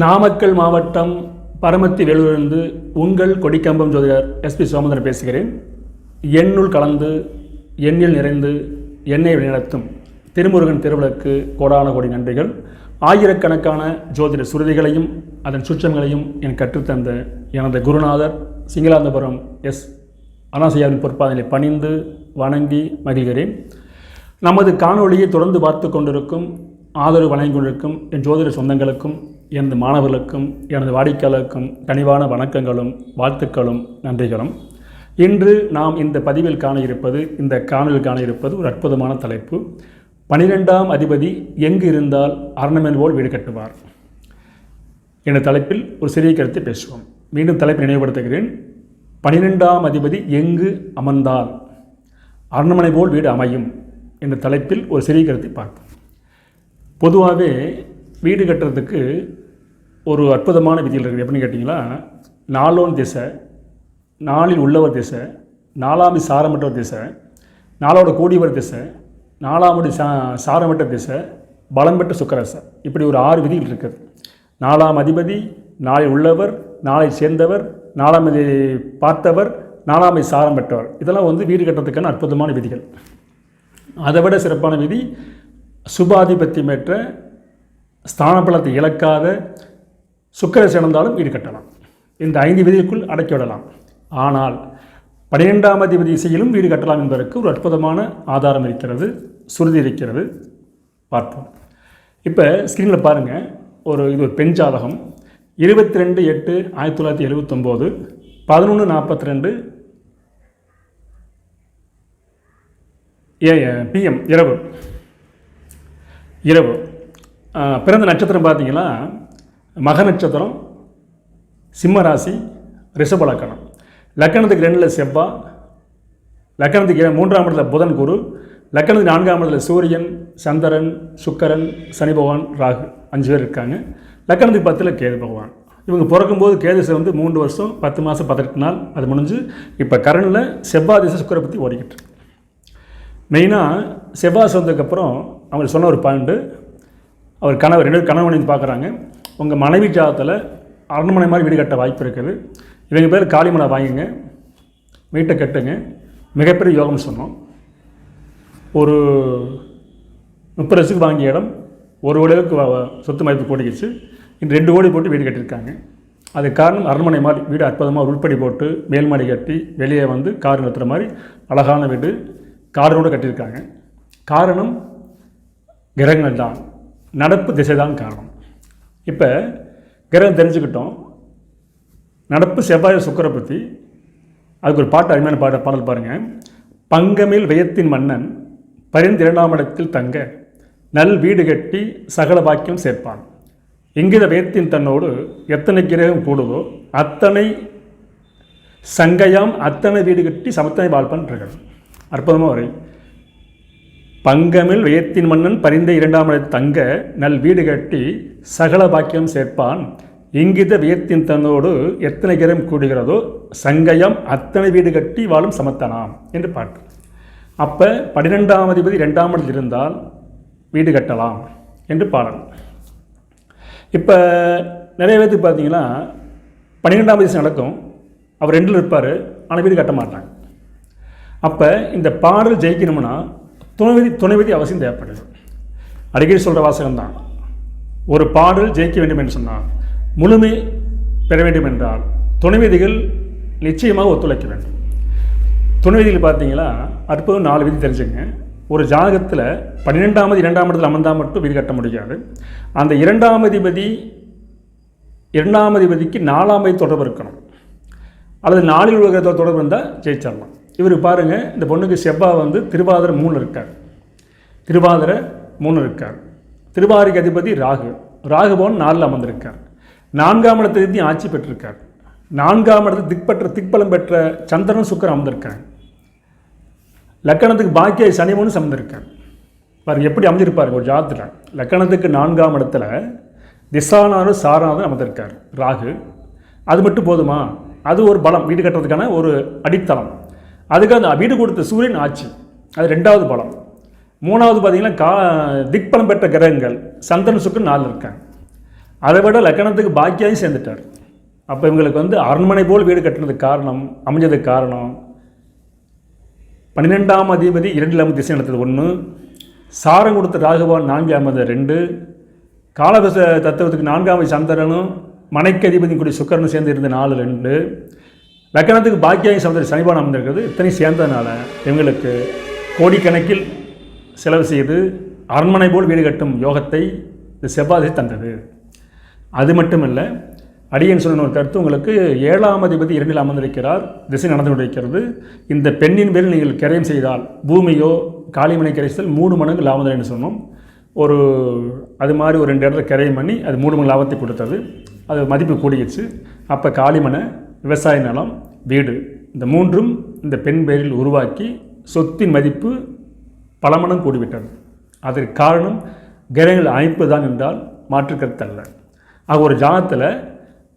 நாமக்கல் மாவட்டம் பரமத்தி வேலூரிலிருந்து உங்கள் கொடிக்கம்பம் ஜோதிடர் எஸ்பி சோமந்தரன் பேசுகிறேன். எண்ணுள் கலந்து எண்ணில் நிறைந்து எண்ணெய் வழிநடத்தும் திருமுருகன் திருவிளக்கு கோடான கோடி நன்றிகள். ஆயிரக்கணக்கான ஜோதிட சுருதிகளையும் அதன் சுற்றங்களையும் என் கற்றுத்தந்த எனது குருநாதர் சிங்களாந்தபுரம் எஸ் அனாசையாவின் பொற்பாதையை பணிந்து வணங்கி மகிழ்கிறேன். நமது காணொளியை தொடர்ந்து பார்த்து கொண்டிருக்கும் ஆதரவு வழங்கி கொண்டிருக்கும் என் ஜோதிட சொந்தங்களுக்கும் எனது மாணவர்களுக்கும் எனது வாடிக்கையாளருக்கும் கனிவான வணக்கங்களும் வாழ்த்துக்களும் நன்றிகளும். இன்று நாம் இந்த பதிவில் காண இருப்பது இந்த காணொலியில் காண இருப்பது ஒரு அற்புதமான தலைப்பு. பனிரெண்டாம் அதிபதி எங்கு இருந்தால் அரணமன் போல் வீடு கட்டுவார். என்ற தலைப்பில் ஒரு சிறிய கருத்தை பேசுவோம். மீண்டும் தலைப்பை நினைவுபடுத்துகிறேன். பனிரெண்டாம் அதிபதி எங்கு அமர்ந்தால் அரண்மனை போல் வீடு அமையும் என்ற தலைப்பில் ஒரு சிறிய கருத்தை பார்ப்போம். பொதுவாகவே வீடு கட்டுறதுக்கு ஒரு அற்புதமான விதிகள் இருக்குது. எப்படின்னு கேட்டிங்கன்னா நாலோன் திசை நாளில் உள்ளவர் திசை நாலாமி சாரமற்ற திசை நாளோட கூடியவர் திசை நாலாமடி சா சாரமற்ற திசை பலம் பெற்ற சுக்கரசை இப்படி ஒரு ஆறு விதிகள் இருக்குது. நாலாம் அதிபதி நாளை உள்ளவர் நாளை சேர்ந்தவர் நாலாமதி பார்த்தவர் நாலாமை சாரம் பெற்றவர் இதெல்லாம் வந்து வீடு கட்டுறதுக்கான அற்புதமான விதிகள். அதை விட சிறப்பான விதி சுபாதிபத்தியமற்ற ஸ்தானபலத்தை இழக்காத சுக்கர சேர்ந்தாலும் வீடு கட்டலாம். இந்த ஐந்து விதிக்குள் அடக்கி விடலாம். ஆனால் பனிரெண்டாம் அதிபதி இசையிலும் வீடு கட்டலாம் என்பதற்கு ஒரு அற்புதமான ஆதாரம் இருக்கிறது சுருதி இருக்கிறது. பார்ப்போம். இப்போ ஸ்க்ரீனில் பாருங்கள் ஒரு இது ஒரு பெண் ஜாதகம். இருபத்தி ரெண்டு எட்டு ஆயிரத்தி தொள்ளாயிரத்தி எழுபத்தொம்போது பதினொன்று நாற்பத்தி ரெண்டு ஏ பிஎம் இரவு. இரவு. பிறந்த நட்சத்திரம் பார்த்தீங்கன்னா மக நட்சத்திரம் சிம்மராசி ரிஷப லக்கணம். லக்கணத்துக்கு ரெண்டில் செவ்வாய் லக்கணத்துக்கு மூன்றாம் இடத்துல புதன் குரு லக்கணத்துக்கு நான்காம் இடத்துல சூரியன் சந்திரன் சுக்கரன் சனி பகவான் ராகு அஞ்சு பேர் இருக்காங்க. லக்கணத்துக்கு பத்தில் கேது பகவான். இவங்க பிறக்கும்போது கேது வந்து மூன்று வருஷம் பத்து மாதம் பதினெட்டு நாள் அது முடிஞ்சு இப்போ கரண்டில் செவ்வாய் திசை சுக்கரை பற்றி ஓடிக்கிட்டு மெயினாக செவ்வாய் வந்ததுக்கப்புறம் அவர் சொன்ன ஒரு பாயிண்ட்டு அவர் கணவர் ரெண்டு பேரும் கணவன் வந்து பார்க்குறாங்க. உங்கள் மனைவி ஜாதத்தில் அரண்மனை மாதிரி வீடு கட்ட வாய்ப்பு இருக்குது. இவங்க பேர் காளிமனை வாங்குங்க வீட்டை கட்டுங்க. மிகப்பெரிய யோகம் சொன்னோம். ஒரு முப்பது லட்சத்துக்கு வாங்கிய இடம் ஒரு கோடிக்கு சொத்து மதிப்பு கூடிக்கிச்சு. இன்று ரெண்டு கோடி போட்டு வீடு கட்டியிருக்காங்க. அது காரணம் அரண்மனை மாதிரி வீடு அற்புதமாக உள்படி போட்டு மேல்மாடி கட்டி வெளியே வந்து கார் நிறுத்துகிற மாதிரி அழகான வீடு காரோடு கட்டியிருக்காங்க. காரணம் கிரகங்கள் தான் நடப்பு திசை தான் காரணம். இப்போ கிரகம் தெரிஞ்சுக்கிட்டோம். நடப்பு செவ்வாய் சுக்கரை பற்றி அதுக்கு ஒரு பாட்டு அருமையான பாட பாடல் பாருங்கள் பங்கமில் வயத்தின் மன்னன் பரிந்திரண்டாம் இடத்தில் தங்க நல் வீடு கட்டி சகல பாக்கியம் சேர்ப்பான். எங்கித வயத்தின் தன்னோடு எத்தனை கிரகம் கூடுதோ அத்தனை சங்கையாம் அத்தனை வீடு கட்டி சமத்தனை வாழ்ப்பான் இருக்கிறது அற்புதமாக வரை. பங்கமில் வியத்தின் மன்னன் பரிந்த இரண்டாம் இடத்தில் தங்க நல் வீடு கட்டி சகல பாக்கியம் சேர்ப்பான். இங்கித வியத்தின் தன்னோடு எத்தனை கிரம் கூடுகிறதோ சங்கயம் அத்தனை வீடு கட்டி வாழும் சமத்தனாம் என்று பாட்டு. அப்போ பன்னிரெண்டாம் அதிபதி ரெண்டாம் இடத்தில் இருந்தால் வீடு கட்டலாம் என்று பாடல். இப்போ நிறைய பேர்த்துக்கு பார்த்தீங்கன்னா பன்னிரெண்டாம் வயசு நடக்கும். அவர் ரெண்டில் இருப்பார் ஆனால் வீடு கட்ட மாட்டாங்க. அப்போ இந்த பாடல் ஜெயிக்கணும்னா துணைவதி துணைவதி அவசியம் தேவைப்படுது. அடிக்கடி சொல்கிற வாசகம் தான் ஒரு பாடல் ஜெயிக்க வேண்டும் என்று சொன்னால் முழுமை பெற வேண்டும் என்றால் துணைவிதிகள் நிச்சயமாக ஒத்துழைக்க வேண்டும். துணைவிதிகள் பார்த்தீங்களா அற்புதம் நாலு விதி தெரிஞ்சுங்க. ஒரு ஜாதகத்தில் பன்னிரெண்டாமது இரண்டாம் இடத்தில் அமர்ந்தால் மட்டும் வீடு கட்ட முடியாது. அந்த இரண்டாம் அதிபதி இரண்டாம் அதிபதிக்கு நாலாம் தொடர்பு இருக்கணும். அல்லது நாளில் உலகத்தில் தொடர்பு இருந்தால் ஜெயிச்சிடலாம். இவர் பாருங்கள் இந்த பொண்ணுக்கு செவ்வாய் வந்து திருவாதிரை மூணு இருக்கார். திருவாதிரை மூணு இருக்கார். திருவாரிக்கு அதிபதி ராகு. ராகுபவன் நாலில் அமர்ந்திருக்கார். நான்காம் இடத்தை ஆட்சி பெற்றிருக்கார். நான்காம் இடத்து திக்பெற்ற திக்பலம் பெற்ற சந்திரன் சுக்கரன் அமர்ந்திருக்காங்க. லக்கணத்துக்கு பாக்கிய சனிமனும் சமந்திருக்கார் பாருங்க எப்படி அமைஞ்சிருப்பாருங்க ஒரு ஜாதத்தில். லக்கணத்துக்கு நான்காம் இடத்துல திசானாரும் சாரானும் அமர்ந்திருக்கார் ராகு. அது மட்டும் போதுமா? அது ஒரு பலம். வீடு கட்டுறதுக்கான ஒரு அடித்தளம். அதுக்கு அந்த வீடு கொடுத்த சூரியன் ஆட்சி. அது ரெண்டாவது பலம். மூணாவது பார்த்தீங்கன்னா கா திக்பலம் பெற்ற கிரகங்கள். சந்திரன் சுக்கன் நாலு இருக்காங்க. அதை விட லக்கணத்துக்கு பாக்கியாயும் சேர்ந்துட்டார். அப்போ இவங்களுக்கு வந்து அரண்மனை போல் வீடு கட்டினதுக்கு காரணம் அமைஞ்சதுக்கு காரணம். பன்னிரெண்டாம் அதிபதி இரண்டில் திசை நடத்தது ஒன்று சாரம் கொடுத்த ராகுவான் நான்காமது ரெண்டு. காலவச தத்துவத்துக்கு நான்காவது சந்திரனும் மனைக்கு அதிபதி கூடிய சுக்கரனும் சேர்ந்து இருந்த நாலு ரெண்டு. லக்கணத்துக்கு பாக்கியாகி சமுதிர சனிபானம் அமைந்திருக்கிறது இத்தனை சேர்ந்ததுனால இவங்களுக்கு கோடிக்கணக்கில் செலவு செய்து அரண்மனை போல் வீடு கட்டும் யோகத்தை இந்த செவ்வாதை தந்தது. அது மட்டுமல்ல அடியன் சொன்ன ஒரு கருத்து உங்களுக்கு ஏழாம் அதிபதி இரண்டில் அமர்ந்திருக்கிறார் திசை நடந்து கொண்டிருக்கிறது. இந்த பெண்ணின் பேரில் நீங்கள் கிரயம் செய்தால் பூமியோ காளிமனை கிரைச்சல் மூணு மடங்கு லாபம் என்று சொன்னோம். ஒரு அது மாதிரி ஒரு ரெண்டு இடத்துல கிரயம் பண்ணி அது மூணு மடங்கு லாபத்தை கொடுத்தது. அது மதிப்பு கூடிடுச்சு. அப்போ காளிமனை விவசாய நிலம் வீடு இந்த மூன்றும் இந்த பெண் பெயரில் உருவாக்கி சொத்தின் மதிப்பு பல கூடிவிட்டது. அதற்கு காரணம் கிரகங்கள் அமைப்பு தான் என்றால் மாற்றுக்கருத்தல்ல ஆக ஒரு ஜாதத்தில்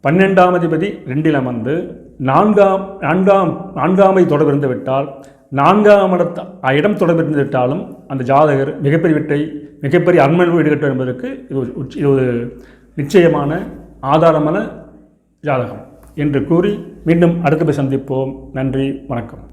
பன்னெண்டாம் அதிபதி ரெண்டில் அமர்ந்து நான்காம் நான்காம் நான்காமை தொடர்பிருந்து விட்டால் நான்காம் இடத்த இடம் தொடர்பிருந்து விட்டாலும் அந்த ஜாதகர் மிகப்பெரிய வீட்டை மிகப்பெரிய அன்மன் வீடு கட்டும் என்பதற்கு இது ஒரு உச்ச- இது ஒரு நிச்சயமான ஆதாரமான ஜாதகம். என்று கூறி மீண்டும் அடுத்த சந்திப்போம். நன்றி வணக்கம்.